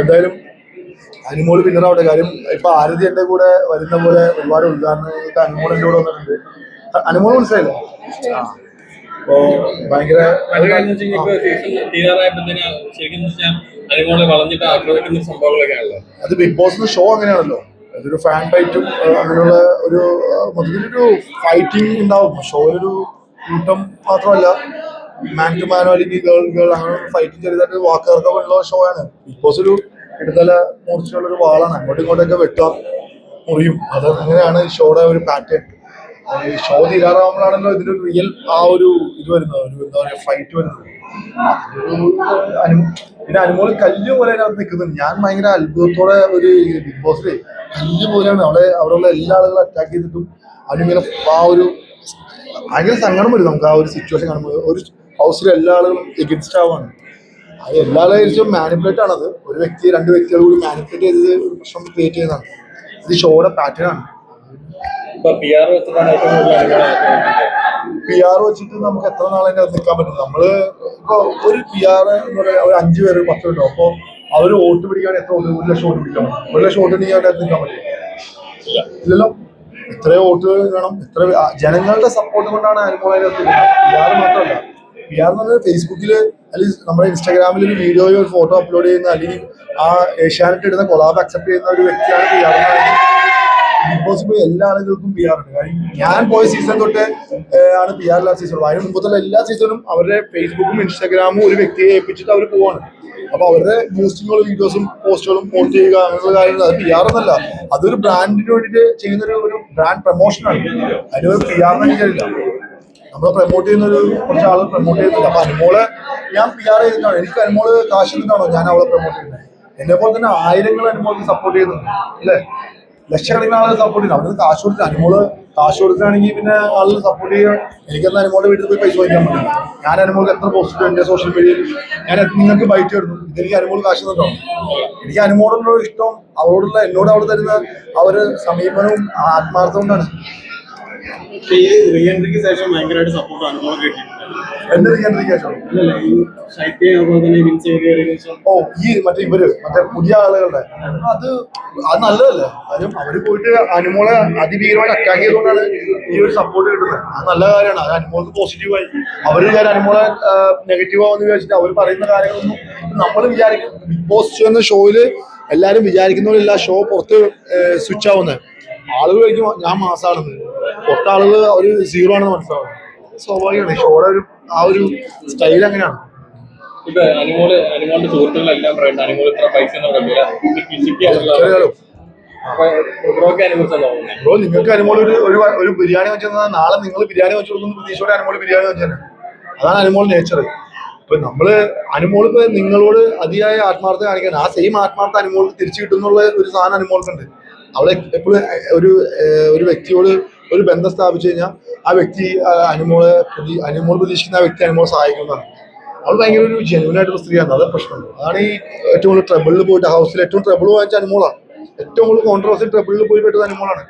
എന്തായാലും അനുമോൾ വിന്നറാവട്ടെ കാര്യം ഇപ്പൊ ആരതി എന്റെ കൂടെ വരുന്ന പോലെ ഒരുപാട് ഉദാഹരണങ്ങൾക്ക് അനുമോൾ എന്റെ കൂടെ വന്നിട്ടുണ്ട്. അനുമോൾ മനസ്സിലായില്ലേ? അപ്പോ ഭയങ്കര അത് ബിഗ് ബോസിന്റെ ഷോ അങ്ങനെയാണല്ലോ. അതൊരു ഫാൻ ഫൈറ്റും അങ്ങനെയുള്ള ഒരു മൊത്തത്തിലൊരു ഫൈറ്റിംഗ് ഉണ്ടാവും. ഷോയിലൊരു കൂട്ടം മാത്രമല്ല. മാൻ ടു മാനോ അല്ലെങ്കിൽ ഗേൾ ഗേൾ അങ്ങനെ ഫൈറ്റിംഗ് ചെറുതായിട്ട് വാക്കുകൾക്കുള്ള ഷോ ആണ്. ബിഗ് ബോസ് ഒരു ഇടതല മൂർച്ചയുള്ള ഒരു വാളാണ്. അങ്ങോട്ടും ഇങ്ങോട്ടൊക്കെ വെട്ടാം മുറിയും. അത് അങ്ങനെയാണ് ഈ ഷോയുടെ ഒരു പാറ്റേൺ ഈ ഷോ തീരാറാവുമ്പോഴാണല്ലോ ഇതിന്റെ റിയൽ ആ ഒരു ഇത് വരുന്നത് ഒരു എന്താ പറയുക ഫൈറ്റ് വരുന്നത്. പിന്നെ അനുമോൾ കല്ല് പോലെ അതിനകത്ത് നിൽക്കുന്നുണ്ട്. ഞാൻ ഭയങ്കര അത്ഭുതത്തോടെ ഒരു ബിഗ് ബോസിൽ കല്ല് പോലെയാണ്. അവിടെ അവിടെയുള്ള എല്ലാ ആളുകളും അറ്റാക്ക് ചെയ്തിട്ടും അതിനിങ്ങനെ ആ ഒരു ഭയങ്കര സങ്കടം വരും നമുക്ക് ആ ഒരു സിറ്റുവേഷൻ കാണുമ്പോൾ. ഒരു ഹൗസിലെ എല്ലാ ആളുകളും എഗൻസ്റ്റ് ആവാണ്. അത് എല്ലാ ആളുകളും മാനിപ്പുലേറ്റ് ആണത്. ഒരു വ്യക്തി രണ്ട് വ്യക്തികൾ കൂടി മാനിപ്പുലേറ്റ് ചെയ്തത് ഒരു പ്രശ്നം ക്രിയേറ്റ് ചെയ്യുന്നതാണ്. ഇത് ഷോയുടെ പാറ്റേൺ ആണ്. പി ആർ വെച്ചിട്ട് നമുക്ക് എത്ര നാളെ നിൽക്കാൻ പറ്റും? നമ്മൾ ഇപ്പൊ ഒരു പി ആർ എന്ന് പറയുക ഒരു അഞ്ചു പേര് പത്ത് പേരുണ്ടോ അപ്പൊ അവർ വോട്ട് പിടിക്കാൻ എത്ര വോട്ട് ഒരു ലക്ഷം വോട്ട് പിടിക്കാൻ പറ്റും? ഒരു ലക്ഷം വോട്ട് ഉണ്ടെങ്കിൽ അതിന്റെ അകത്ത് നിൽക്കാൻ പറ്റും? ഇല്ലല്ലോ. എത്ര വോട്ട് വേണം. ഇത്ര ജനങ്ങളുടെ സപ്പോർട്ട് കൊണ്ടാണ് അനുമോളെ പി ആർ മാത്രമല്ല. പി ആർ എന്ന് പറഞ്ഞാൽ ഫേസ്ബുക്കിൽ അല്ലെങ്കിൽ നമ്മുടെ ഇൻസ്റ്റാഗ്രാമിൽ ഒരു വീഡിയോയോ ഫോട്ടോ അപ്ലോഡ് ചെയ്യുന്ന അല്ലെങ്കിൽ ആ ഏഷ്യാനെറ്റ് ഇടുന്ന കൊളാബ് അക്സെപ്റ്റ് ചെയ്യുന്ന ഒരു വ്യക്തിയാണ് ആർ ബിഗ് ബോസ് പോയി എല്ലാ ആളുകൾക്കും പി ആർ ഉണ്ട്. കാര്യം ഞാൻ പോയ സീസൺ തൊട്ട് ആണ് പി ആർ എല്ലാ സീസൺ അതിന് മുമ്പത്തുള്ള എല്ലാ സീസണും അവരുടെ ഫേസ്ബുക്കും ഇൻസ്റ്റാഗ്രാമും ഒരു വ്യക്തിയെ ഏൽപ്പിച്ചിട്ട് അവർ പോവാണ്. അപ്പൊ അവരുടെ ബൂസ്റ്റിങ്ങുകളും വീഡിയോസും പോസ്റ്റുകളും പോസ്റ്റ് ചെയ്യുക അങ്ങനെയുള്ള കാര്യങ്ങൾ അത് പി ആർ എന്നല്ല. അതൊരു ബ്രാൻഡിന് വേണ്ടിയിട്ട് ചെയ്യുന്ന ഒരു ബ്രാൻഡ് പ്രൊമോഷനാണ് അതിന് പി ആർ എനിക്കറിയില്ല നമ്മളെ പ്രൊമോട്ട് ചെയ്യുന്ന ഒരു കുറച്ച് ആളുകൾ പ്രൊമോട്ട് ചെയ്യുന്നുണ്ട് അപ്പൊ അനുമോൾ ഞാൻ പി ആർ ചെയ്തിട്ടാണ് എനിക്ക് അനുമോൾ കാശ് ചെയ്തിട്ടാണോ ഞാൻ അവളെ പ്രൊമോട്ട് ചെയ്യുന്നത് എന്നെ പോലെ തന്നെ ആയിരങ്ങൾ അനുമോൾക്ക് സപ്പോർട്ട് ചെയ്യുന്നുണ്ട് അല്ലേ ലക്ഷക്കണക്കിന് ആളുകൾ സപ്പോർട്ട് ചെയ്യുന്നു അവിടെ കാശ് കൊടുത്ത് അനുമോൾ കാശ് കൊടുക്കുകയാണെങ്കിൽ പിന്നെ ആളുകൾ സപ്പോർട്ട് ചെയ്യുക. എനിക്കെന്നാൽ അനുമോളുടെ വീട്ടിൽ പോയി പൈസ വാങ്ങിക്കാൻ പറ്റില്ല ഞാൻ അനുമോൾക്ക് എത്ര പോസ്റ്റ് എന്റെ സോഷ്യൽ മീഡിയയിൽ ഞാൻ നിങ്ങൾക്ക് ബൈറ്റ് ഇടുന്നു? ഇതെനിക്ക് അനുമോൾ കാശ് തന്നിട്ടോ എനിക്ക് അനുമോടുള്ള ഇഷ്ടം അവളോടുള്ള എന്നോട് അവൾ തരുന്ന ആ ഒരു സമീപനവും ആത്മാർത്ഥവും ഈ റീഎൻട്രിക്ക് ശേഷം ഭയങ്കരമായിട്ട് സപ്പോർട്ട് അനുഭവം എന്റെ ശേഷം. ഓ ഈ മറ്റേ ഇവർ മറ്റേ പുതിയ ആളുകളുടെ. അത്. അത് നല്ലതല്ലേ? കാര്യം അവർ പോയിട്ട് അനുമോളെ അതിഭീകരമായിട്ട് അറ്റാക്ക് ചെയ്തുകൊണ്ടാണ് ഈ ഒരു സപ്പോർട്ട് കിട്ടുന്നത്. അത് നല്ല കാര്യമാണ്. അത് അനുമോൾക്ക് പോസിറ്റീവായി അവർ ഞാൻ അനുമോളെ നെഗറ്റീവ് ആവുമെന്ന് വിചാരിച്ചിട്ട് അവർ പറയുന്ന കാര്യങ്ങളൊന്നും നമ്മൾ വിചാരിക്കും. ബിഗ് ബോസ് എന്ന ഷോയിൽ എല്ലാരും വിചാരിക്കുന്നവരില്ല ഷോ പുറത്ത് സ്വിച്ച് ആവുന്നത് ആളുകൾ കഴിക്കും ഞാൻ മാസാണെന്ന് പുറത്തെ ആളുകൾ ഒരു സീറോ ആണെന്ന് മനസ്സിലാവും. സ്വാഭാവികമാണ്. ഷോയുടെ ഒരു ആ ഒരു സ്റ്റൈൽ അങ്ങനെയാണ്. ഇപ്പൊ അനുമോൾ അനുമോളുടെ സുഹൃത്തുക്കളെല്ലാം പറയുന്നത് അനുമോൾ ഇത്ര പൈസ ബ്രോ നിങ്ങൾക്ക് അനുമോൾ ഒരു ഒരു ബിരിയാണി വെച്ചു നാളെ നിങ്ങൾ ബിരിയാണി വെച്ചു കൊടുക്കുന്ന പ്രതീക്ഷയോടെ അനുമോൾ ബിരിയാണി വെച്ചു തന്നെ. അതാണ് അനുമോൾ നേച്ചർ ഇപ്പൊ നമ്മൾ അനുമോൾ ഇപ്പൊ നിങ്ങളോട് അതിയായ ആത്മാർത്ഥ കാണിക്കാൻ ആ സെയിം ആത്മാർത്ഥ അനുമോൾക്ക് തിരിച്ചു കിട്ടുന്നുള്ള ഒരു സാധനം അനുമോൾക്കുണ്ട്. അവളെ എപ്പോഴും ഒരു ഒരു വ്യക്തിയോട് ഒരു ബന്ധം സ്ഥാപിച്ചു കഴിഞ്ഞാൽ ആ വ്യക്തി അനുമോളെ അനുമോൾ പ്രതീക്ഷിക്കുന്ന ആ വ്യക്തി അനുമോളെ സഹായിക്കുന്നതാണ് അവൾ ഭയങ്കര ഒരു ജെനുവൻ ആയിട്ടുള്ള സ്ത്രീയാണ്. അതാണ് പ്രശ്നമുണ്ട് അതാണ് ഈ ഏറ്റവും കൂടുതൽ ട്രബിളിൽ പോയിട്ട് ഹൗസിൽ ഏറ്റവും ട്രബിൾ വാങ്ങിച്ച അനുമോളാണ്. ഏറ്റവും കൂടുതൽ കോൺട്രവേഴ്സി ട്രബിളിൽ പോയി പെട്ടത് അനുമോളാണ്.